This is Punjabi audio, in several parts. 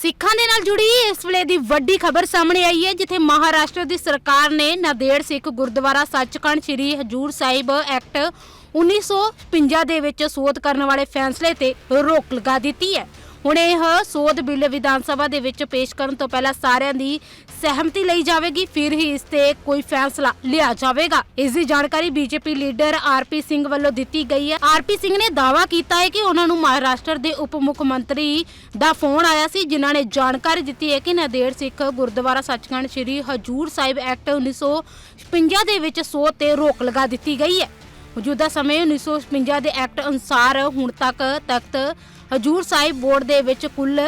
ਸਿੱਖਾਂ ਦੇ ਨਾਲ ਜੁੜੀ ਇਸ ਵੇਲੇ ਦੀ ਵੱਡੀ ਖਬਰ ਸਾਹਮਣੇ ਆਈ ਹੈ, ਜਿੱਥੇ ਮਹਾਰਾਸ਼ਟਰ ਦੀ ਸਰਕਾਰ ਨੇ ਨਾਂਦੇੜ ਸਿੱਖ ਗੁਰਦੁਆਰਾ ਸੱਚਖੰਡ ਸ੍ਰੀ ਹਜੂਰ ਸਾਹਿਬ ਐਕਟ 1956 ਦੇ ਵਿੱਚ ਸੋਧ ਕਰਨ ਵਾਲੇ ਫੈਸਲੇ ਤੇ ਰੋਕ ਲਗਾ ਦਿੱਤੀ ਹੈ। ਹੁਣ ਇਹ ਸੋਧ ਬਿੱਲ ਵਿਧਾਨ ਸਭਾ ਦੇ ਵਿੱਚ ਪੇਸ਼ ਕਰਨ ਤੋਂ ਪਹਿਲਾਂ ਸਾਰਿਆਂ ਦੀ ਸਹਿਮਤੀ ਲਈ ਜਾਵੇਗੀ, ਫਿਰ ਹੀ ਇਸ ਤੇ ਕੋਈ ਫੈਸਲਾ ਲਿਆ ਜਾਵੇਗਾ। ਇਸ ਦੀ ਜਾਣਕਾਰੀ ਬੀਜੇਪੀ ਲੀਡਰ ਆਰਪੀ ਸਿੰਘ ਵੱਲੋਂ ਦਿੱਤੀ ਗਈ ਹੈ। ਆਰਪੀ ਸਿੰਘ ਨੇ ਦਾਅਵਾ ਕੀਤਾ ਹੈ ਕਿ ਉਹਨਾਂ ਨੂੰ ਮਹਾਰਾਸ਼ਟਰ ਦੇ ਉਪ ਮੁੱਖ ਮੰਤਰੀ ਦਾ ਫੋਨ ਆਇਆ ਸੀ, ਜਿਨ੍ਹਾਂ ਨੇ ਜਾਣਕਾਰੀ ਦਿੱਤੀ ਹੈ ਕਿ ਨਦੇੜ ਸਿੱਖ ਗੁਰਦੁਆਰਾ ਸੱਚਖੰਡ ਸ੍ਰੀ ਹਜੂਰ ਸਾਹਿਬ ਐਕਟ 1956 ਦੇ ਵਿੱਚ ਸੋਧ ਤੇ ਰੋਕ ਲਗਾ ਦਿੱਤੀ ਗਈ ਹੈ। ਮੌਜੂਦਾ ਸਮੇਂ 1956 ਦੇ ਐਕਟ ਅਨੁਸਾਰ ਹੁਣ ਤੱਕ ਤਖਤ ਹਜੂਰ ਸਾਹਿਬ ਬੋਰਡ ਦੇ ਵਿੱਚ ਕੁੱਲ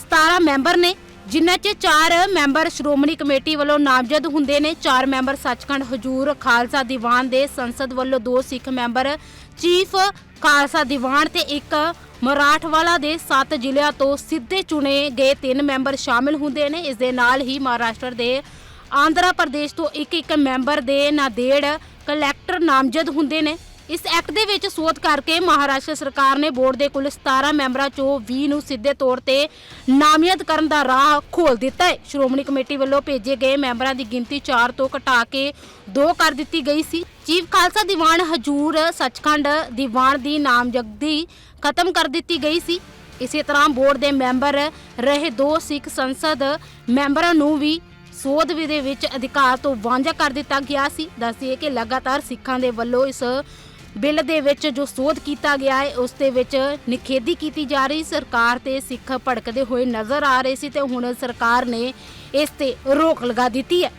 17 ਮੈਂਬਰ ਨੇ, ਜਿਨ੍ਹਾਂ 'ਚ 4 ਮੈਂਬਰ ਸ਼੍ਰੋਮਣੀ ਕਮੇਟੀ ਵੱਲੋਂ ਨਾਮਜ਼ਦ ਹੁੰਦੇ ਨੇ 4 ਮੈਂਬਰ ਸੱਚਖੰਡ ਹਜੂਰ ਖਾਲਸਾ ਦੀਵਾਨ ਦੇ ਸੰਸਦ ਵੱਲੋਂ 2 ਸਿੱਖ ਮੈਂਬਰ, ਚੀਫ ਖਾਲਸਾ ਦੀਵਾਨ ਤੇ ਇੱਕ ਮਰਾਠਵਾਲਾ ਦੇ 7 ਜ਼ਿਲ੍ਹਿਆਂ ਤੋਂ ਸਿੱਧੇ ਚੁਣੇ ਗਏ 3 ਮੈਂਬਰ ਸ਼ਾਮਿਲ ਹੁੰਦੇ ਨੇ। ਇਸ ਦੇ ਨਾਲ ਹੀ ਮਹਾਰਾਸ਼ਟਰ ਦੇ ਆਂਧਰਾ ਪ੍ਰਦੇਸ਼ ਤੋਂ ਇੱਕ ਇੱਕ ਮੈਂਬਰ ਦੇ ਨਾਦੇੜ ਕਲੈਕਟਰ ਨਾਮਜ਼ਦ ਹੁੰਦੇ ਨੇ। ਇਸ ਐਕਟ ਦੇ ਵਿੱਚ ਸੋਧ ਕਰਕੇ ਮਹਾਰਾਸ਼ਟਰ ਸਰਕਾਰ ਨੇ ਬੋਰਡ ਦੇ ਕੁੱਲ 17 ਮੈਂਬਰਾਂ ਚੋਂ 20 ਨੂੰ ਸਿੱਧੇ ਤੌਰ ਤੇ ਨਾਮਜ਼ਦ ਕਰਨ ਦਾ ਰਾਹ ਖੋਲ ਦਿੱਤਾ ਹੈ। ਸ਼੍ਰੋਮਣੀ ਕਮੇਟੀ ਵੱਲੋਂ ਭੇਜੇ ਗਏ ਮੈਂਬਰਾਂ ਦੀ ਗਿਣਤੀ 4 ਤੋਂ ਘਟਾ ਕੇ 2 ਕਰ ਦਿੱਤੀ ਗਈ ਸੀ। ਚੀਫ ਖਾਲਸਾ ਦੀਵਾਨ ਹਜੂਰ ਸੱਚਖੰਡ ਦੀਵਾਨ ਦੀ ਨਾਮਜ਼ਦਗੀ ਖਤਮ ਕਰ ਦਿੱਤੀ ਗਈ ਸੀ। ਇਸੇ ਤਰ੍ਹਾਂ ਬੋਰਡ ਦੇ ਮੈਂਬਰ ਰਹੇ ਦੋ ਸਿੱਖ ਸੰਸਦ ਮੈਂਬਰਾਂ ਨੂੰ ਵੀ ਸੋਧ ਵੀ ਦੇ ਵਿੱਚ ਅਧਿਕਾਰ ਤੋਂ ਵਾਂਝਾ ਕਰ ਦਿੱਤਾ ਗਿਆ ਸੀ। ਦੱਸਦੀਏ ਕਿ ਲਗਾਤਾਰ ਸਿੱਖਾਂ ਦੇ ਵੱਲੋਂ ਇਸ ਬਿੱਲ ਦੇ ਵਿੱਚ ਜੋ ਸੋਧ ਕੀਤਾ ਗਿਆ ਹੈ, ਉਸ ਦੇ ਵਿੱਚ ਨਿਖੇਧੀ ਕੀਤੀ ਜਾ ਰਹੀ। ਸਰਕਾਰ ਤੇ ਸਿੱਖ ਭੜਕਦੇ ਹੋਏ ਨਜ਼ਰ ਆ ਰਹੇ ਸੀ ਤੇ ਹੁਣ ਸਰਕਾਰ ਨੇ ਇਸ ਤੇ ਰੋਕ ਲਗਾ ਦਿੱਤੀ ਹੈ।